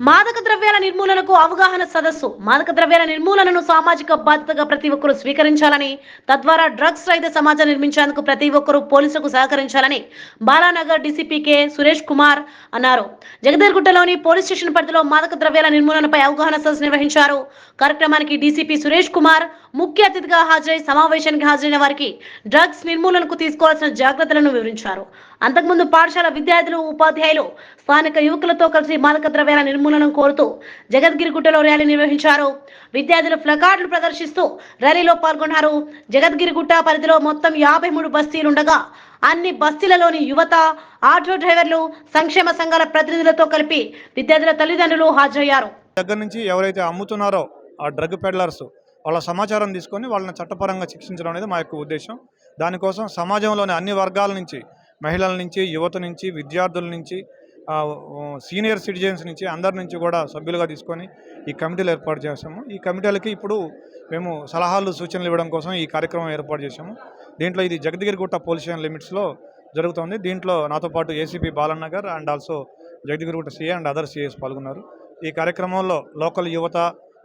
మాదక ద్రవ్యాల నిర్మూలనకు అవగాహన సదస్సు. మాదక ద్రవ్యాల నిర్మూలనను సామాజిక బాధ్యతగా ప్రతి ఒక్కరూ స్వీకరించాలని తద్వారా డ్రగ్స్ రహిత సమాజం నిర్మించేందుకు ప్రతి ఒక్కరూ పోలీసులకు సహకరించాలని బాలానగర్ డీసీపీ కె సురేష్ కుమార్ అన్నారు. జగదేర్గుట్టలోని పోలీస్ స్టేషన్ పరిధిలో మాదక ద్రవ్యాల నిర్మూలనపై అవగాహన సదస్సు నిర్వహించారు. కార్యక్రమానికి డీసీపీ సురేష్ కుమార్ ముఖ్య అతిథిగా హాజరై సమావేశానికి హాజరైన వారికి డ్రగ్స్ నిర్మూలనకు తీసుకోవాల్సిన జాగ్రత్తలను వివరించారు. అంతకుముందు పాఠశాల విద్యార్థులు ఉపాధ్యాయులు స్థానిక యువకులతో కలిసి మాదక ద్రవ్యాల నిర్మూలన కోరుతూ జగద్గిరిగుట్టలో ర్యాలీ నిర్వహించారు. విద్యార్థులు ప్లకార్డులు ప్రదర్శిస్తూ ర్యాలీలో పాల్గొన్నారు. జగద్గిరిగుట్ట పరిధిలో మొత్తం యాభై మూడు బస్తీలుండగా అన్ని బస్తీలలోని యువత ఆటో డ్రైవర్లు సంక్షేమ సంఘాల ప్రతినిధులతో కలిపి విద్యార్థుల తల్లిదండ్రులు హాజరయ్యారు. దగ్గర నుంచి ఎవరైతే అమ్ముతున్నారో ఆ డ్రగ్ పెడ్లర్స్ వాళ్ళ సమాచారం తీసుకొని వాళ్ళని చట్టపరంగా శిక్షించడం అనేది మా యొక్క ఉద్దేశం. దానికోసం సమాజంలోని అన్ని వర్గాల నుంచి మహిళల నుంచి యువత నుంచి విద్యార్థుల నుంచి సీనియర్ సిటిజన్స్ నుంచి అందరి నుంచి కూడా సభ్యులుగా తీసుకొని ఈ కమిటీలు ఏర్పాటు చేస్తాము ఈ కమిటీలకి ఇప్పుడు మేము సలహాలు సూచనలు ఇవ్వడం కోసం ఈ కార్యక్రమం ఏర్పాటు చేశాము. దీంట్లో ఇది జగద్గిరిగుట్ట పోలీస్ స్టేషన్ లిమిట్స్లో జరుగుతోంది. దీంట్లో నాతో పాటు ACP Balanagar and also Jagadgirigutta CA and other CS పాల్గొన్నారు. ఈ కార్యక్రమంలో లోకల్ యువత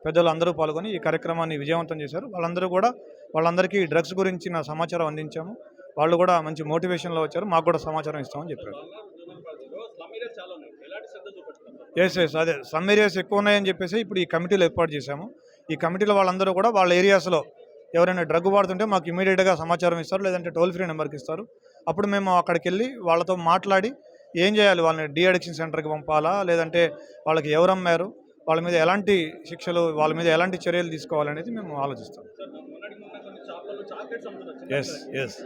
పెద్దలు అందరూ పాల్గొని ఈ కార్యక్రమాన్ని విజయవంతం చేశారు. వాళ్ళందరూ కూడా వాళ్ళందరికీ డ్రగ్స్ గురించిన సమాచారం అందించాము. వాళ్ళు కూడా మంచి మోటివేషన్లో వచ్చారు. మాకు కూడా సమాచారం ఇస్తామని చెప్పారు. ఎస్ ఎస్ అదే. సమ్ ఏరియాస్ ఎక్కువ ఉన్నాయని చెప్పేసి ఇప్పుడు ఈ కమిటీలు ఏర్పాటు చేశాము. ఈ కమిటీలో వాళ్ళందరూ కూడా వాళ్ళ ఏరియాస్లో ఎవరైనా డ్రగ్ వాడుతుంటే మాకు ఇమీడియట్గా సమాచారం ఇస్తారు లేదంటే టోల్ ఫ్రీ నెంబర్కి ఇస్తారు. అప్పుడు మేము అక్కడికి వెళ్ళి వాళ్ళతో మాట్లాడి ఏం చేయాలి? వాళ్ళని డీ అడిక్షన్ సెంటర్కి పంపాలా? లేదంటే వాళ్ళకి ఎవరు అమ్మారు? వాళ్ళ మీద ఎలాంటి శిక్షలు వాళ్ళ మీద ఎలాంటి చర్యలు తీసుకోవాలనేది మేము ఆలోచిస్తాం. ఎస్ ఎస్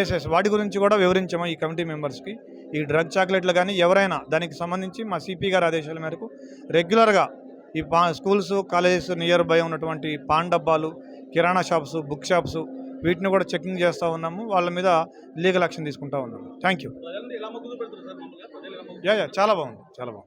ఎస్ ఎస్ వాటి గురించి కూడా వివరించాము ఈ కమిటీ మెంబర్స్కి. ఈ డ్రగ్ చాక్లెట్లు కానీ ఎవరైనా దానికి సంబంధించి మా సిపి గారి ఆదేశాల మేరకు రెగ్యులర్గా ఈ పా స్కూల్స్ కాలేజెస్ నియర్ బై ఉన్నటువంటి పాన్ డబ్బాలు కిరాణా షాప్స్ బుక్ షాప్స్ వీటిని కూడా చెకింగ్ చేస్తూ ఉన్నాము. వాళ్ళ మీద లీగల్ యాక్షన్ తీసుకుంటా ఉన్నాము. థ్యాంక్ యూ యా యా చాలా బాగుంది చాలా బాగుంది.